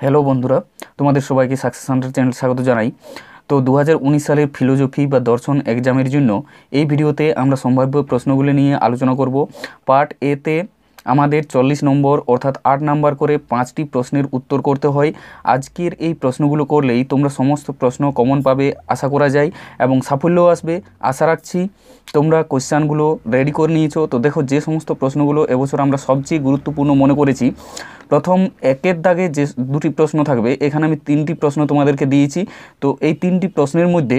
Hello বন্ধুরা, তোমাদের সবাইকে সাকসেস হান্টার চ্যানেল স্বাগত জানাই। তো দু হাজার উনিশ সালের ফিলোজফি বা দর্শন এক্সামের জন্য এই ভিডিওতে আমরা সম্ভাব্য প্রশ্নগুলি নিয়ে আলোচনা করব। পার্ট এতে আমাদের চল্লিশ নম্বর অর্থাৎ আট নাম্বার করে পাঁচটি প্রশ্নের উত্তর করতে হয়। আজকের এই প্রশ্নগুলো করলেই তোমরা সমস্ত প্রশ্ন কমন পাবে, আশা করা যায়, এবং সাফল্যও আসবে। আশা রাখছি তোমরা কোশ্চানগুলো রেডি করে নিয়েছো। তো দেখো, যে সমস্ত প্রশ্নগুলো এবছর আমরা সবচেয়ে গুরুত্বপূর্ণ মনে করেছি, প্রথম একের দাগে যে দুটি প্রশ্ন থাকবে, এখানে আমি তিনটি প্রশ্ন তোমাদেরকে দিয়েছি। তো এই তিনটি প্রশ্নের মধ্যে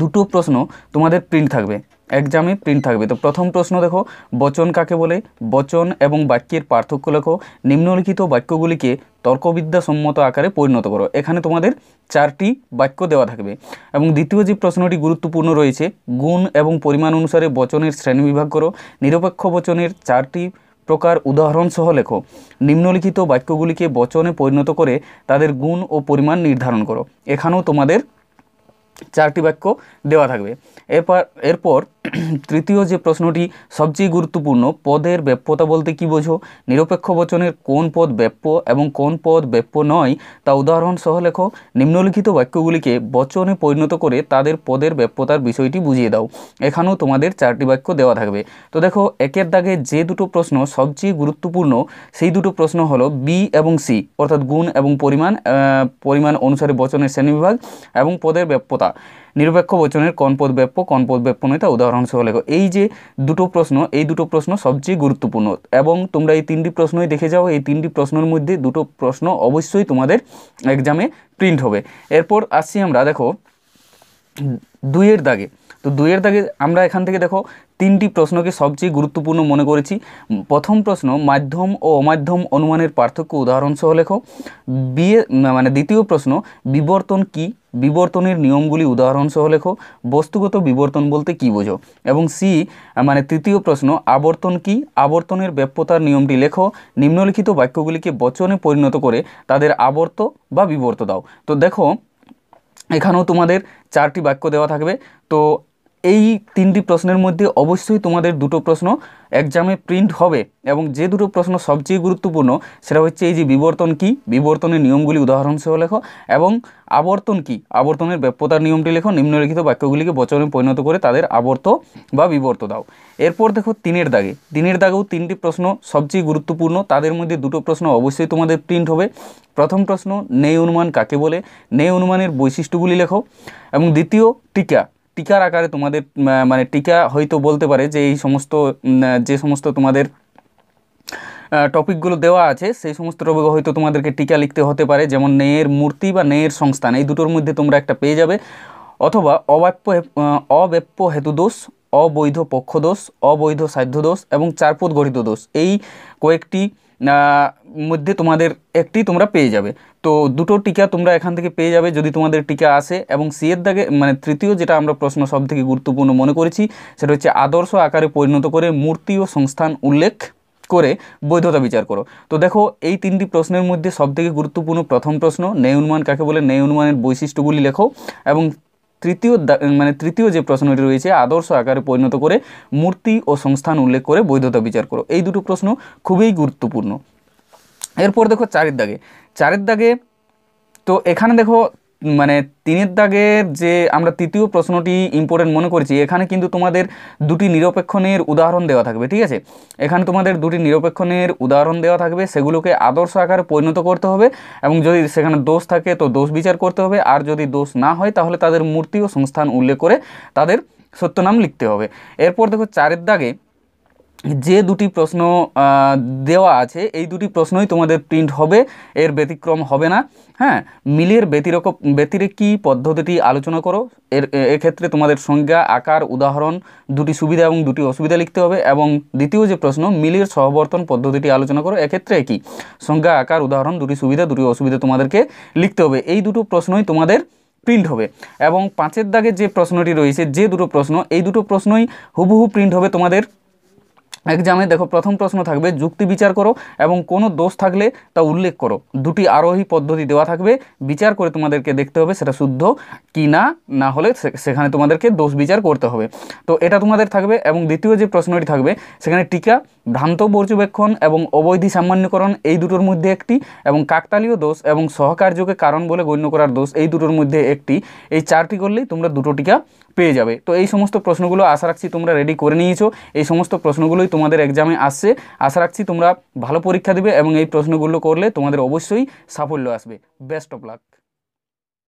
দুটো প্রশ্ন তোমাদের প্রিন্ট থাকবে। এক্সামে প্রিন্ট থাকবে। তো প্রথম প্রশ্ন দেখো, বচন কাকে বলে? বচন এবং বাক্যের পার্থক্য লেখো। নিম্নলিখিত বাক্যগুলিকে তর্কবিদ্যা সম্মত আকারে পরিণত করো। এখানে তোমাদের চারটি বাক্য দেওয়া থাকবে। এবং দ্বিতীয় যে প্রশ্নটি গুরুত্বপূর্ণ রয়েছে, গুণ এবং পরিমাণ অনুসারে বচনের শ্রেণীবিভাগ করো। নিরপেক্ষ বচনের চারটি প্রকার উদাহরণ সহ লেখো। নিম্নলিখিত বাক্যগুলিকে বচনে পরিণত করে তাদের গুণ ও পরিমাণ নির্ধারণ করো। এখানেও তোমাদের চারটি বাক্য দেওয়া থাকবে। এরপর এরপর তৃতীয় যে প্রশ্নটি, সবচেয়ে গুরুত্বপূর্ণ, পদের ব্যাপ্যতা বলতে কি বোঝো? নিরপেক্ষ বচনের কোন পদ ব্যাপ্য এবং কোন পদ ব্যাপ্য নয়, তা উদাহরণ সহ লেখো। নিম্নলিখিত বাক্যগুলিকে বচনে পরিণত করে তাদের পদের ব্যাপ্যতার বিষয়টি বুঝিয়ে দাও। এখানেও তোমাদের চারটি বাক্য দেওয়া থাকবে। তো দেখো, একের দাগে যে দুটো প্রশ্ন সবচেয়ে গুরুত্বপূর্ণ, সেই দুটো প্রশ্ন হলো বি এবং সি, অর্থাৎ গুণ এবং পরিমাণ পরিমাণ অনুসারে বচনের শ্রেণীবিভাগ এবং পদের ব্যাপ্যতা। নিরপেক্ষ বচনের কনপদ ব্যাপ্য কনপদ ব্যাপ্য নয় তা উদাহরণসহ লেখো। এই যে দুটো প্রশ্ন, এই দুটো প্রশ্ন সবচেয়ে গুরুত্বপূর্ণ এবং তোমরা এই তিনটি প্রশ্নই দেখে যাও, এই তিনটি প্রশ্নের মধ্যে দুটো প্রশ্ন অবশ্যই তোমাদের এক্সামে প্রিন্ট হবে। এরপর আসছি আমরা, দেখো, দুইয়ের দাগে। তো দুইয়ের দাগে আমরা এখান থেকে দেখো তিনটি প্রশ্নকে সবচেয়ে গুরুত্বপূর্ণ মনে করেছি। প্রথম প্রশ্ন, মাধ্যম ও অমাধ্যম অনুমানের পার্থক্য উদাহরণসহ লেখো। বিয়ে মানে দ্বিতীয় প্রশ্ন, বিবর্তন কি? বিবর্তনের নিয়মগুলি উদাহরণসহ লেখো। বস্তুগত বিবর্তন বলতে কি বোঝো? এবং সি মানে তৃতীয় প্রশ্ন, আবর্তন কি? আবর্তনের ব্যাপ্যতার নিয়মটি লেখো। নিম্নলিখিত বাক্যগুলিকে বচনে পরিণত করে তাদের আবর্ত বা বিবর্ত দাও। তো দেখো, এখানেও তোমাদের চারটি বাক্য দেওয়া থাকবে। তো এই তিনটি প্রশ্নের মধ্যে অবশ্যই তোমাদের দুটো প্রশ্ন এক্সামে প্রিন্ট হবে এবং যে দুটো প্রশ্ন সবচেয়ে গুরুত্বপূর্ণ সেটা হচ্ছে এই যে বিবর্তন কি? বিবর্তনের নিয়মগুলি উদাহরণসহ লেখো এবং আবর্তন কি? আবর্তনের ব্যাপ্যতার নিয়মটি লেখো, নিম্নলিখিত বাক্যগুলিকে বচনে পরিণত করে তাদের আবর্ত বা বিবর্ত দাও। এরপর দেখো তিনের দাগে। তিনের দাগেও তিনটি প্রশ্ন সবচেয়ে গুরুত্বপূর্ণ, তাদের মধ্যে দুটো প্রশ্ন অবশ্যই তোমাদের প্রিন্ট হবে। প্রথম প্রশ্ন, নেই অনুমান কাকে বলে? নেই অনুমানের বৈশিষ্ট্যগুলি লেখো এবং দ্বিতীয়, টিকা। টিকার আকারে তোমাদের মানে টিকা হয়তো বলতে পারে যে এই সমস্ত যে সমস্ত তোমাদের টপিকগুলো দেওয়া আছে, সেই সমস্ত টপিক হয়তো তোমাদেরকে টিকা লিখতে হতে পারে, যেমন নেয়ের মূর্তি বা নেয়ের সংস্থান, এই দুটোর মধ্যে তোমরা একটা পেয়ে যাবে। অথবা অব্যাপ্য অব্যাপ্য হেতুদোষ অবৈধ পক্ষদোষ অবৈধ সাধ্য দোষ এবং চারপদ গঠিত দোষ, এই কয়েকটি মধ্যে তোমাদের একটি তোমরা পেয়ে যাবে। তো দুটো টিকা তোমরা এখান থেকে পেয়ে যাবে যদি তোমাদের টিকা আসে। এবং সিয়ের দাগে মানে তৃতীয় যেটা আমরা প্রশ্ন সব থেকে গুরুত্বপূর্ণ মনে করেছি, সেটা হচ্ছে আদর্শ আকারে পরিণত করে মূর্তি ও সংস্থান উল্লেখ করে বৈধতা বিচার করো। তো দেখো, এই তিনটি প্রশ্নের মধ্যে সবথেকে গুরুত্বপূর্ণ প্রথম প্রশ্ন ন্যায় অনুমান কাকে বলে? ন্যায় অনুমানের বৈশিষ্ট্যগুলি লেখো। এবং তৃতীয় মানে তৃতীয় যে প্রশ্নটি রয়েছে, আদর্শ আকারে পরিণত করে মূর্তি ও সংস্থান উল্লেখ করে বৈধতা বিচার করো। এই দুটো প্রশ্ন খুবই গুরুত্বপূর্ণ। এরপর দেখো চারের দাগে চারের দাগে। তো এখানে দেখো মানে তিনের দাগের যে আমরা তৃতীয় প্রশ্নটি ইম্পর্টেন্ট মনে করছি, এখানে কিন্তু তোমাদের দুটি নিরপেক্ষণের উদাহরণ দেওয়া থাকবে, ঠিক আছে? এখানে তোমাদের দুটি নিরপেক্ষণের উদাহরণ দেওয়া থাকবে, সেগুলোকে আদর্শ আকারে পরিণত করতে হবে এবং যদি সেখানে দোষ থাকে তো দোষ বিচার করতে হবে, আর যদি দোষ না হয় তাহলে তাদের মূর্তি ও সংস্থান উল্লেখ করে তাদের সত্যনাম লিখতে হবে। এরপর দেখো চারের দাগে যে দুটি প্রশ্ন দেওয়া আছে, এই দুটি প্রশ্নই তোমাদের প্রিন্ট হবে, এর ব্যতিক্রম হবে না। হ্যাঁ মিলের ব্যতিরক ব্যতিরেকি পদ্ধতিটি আলোচনা করো? এর, এক্ষেত্রে তোমাদের সংজ্ঞা, আকার, উদাহরণ, দুটি সুবিধা এবং দুটি অসুবিধা লিখতে হবে। এবং দ্বিতীয় যে প্রশ্ন, মিলের সহবর্তন পদ্ধতিটি আলোচনা করো, এক্ষেত্রে একই। সংজ্ঞা, আকার, উদাহরণ, দুটি সুবিধা, দুটি অসুবিধা তোমাদেরকে লিখতে হবে। এই দুটো প্রশ্নই তোমাদের প্রিন্ট হবে। এবং পাঁচের দাগে যে প্রশ্নটি রয়েছে, যে দুটো প্রশ্ন, এই দুটো প্রশ্নই হুবহু প্রিন্ট হবে তোমাদের এক্সামে দেখো, প্রথম প্রশ্ন থাকবে, যুক্তি বিচার করো এবং কোনো দোষ থাকলে তা উল্লেখ করো। দুটি আরোহী পদ্ধতি দেওয়া থাকবে, বিচার করে তোমাদেরকে দেখতে হবে সেটা শুদ্ধ কি না না হলে সেখানে তোমাদেরকে দোষ বিচার করতে হবে। তো এটা তোমাদের থাকবে এবং দ্বিতীয় যে প্রশ্নটি থাকবে, সেখানে টিকা, ভ্রান্ত পর্যবেক্ষণ এবং অবৈধি সামান্যকরণ, এই দুটোর মধ্যে একটি এবং কাকতালীয় দোষ এবং সহকার্যকে কারণ বলে গণ্য করার দোষ, এই দুটোর মধ্যে একটি। এই চারটি করলেই তোমরা দুটো টিকা পেয়ে যাবে। তো এই সমস্ত প্রশ্নগুলো আশা রাখছি তোমরা রেডি করে নিয়েছো। এই সমস্ত প্রশ্নগুলোই তোমাদের এক্সামে আসছে। আশা রাখছি তোমরা ভালো পরীক্ষা দেবে এবং এই প্রশ্নগুলো করলে তোমাদের অবশ্যই সাফল্য আসবে। Best of luck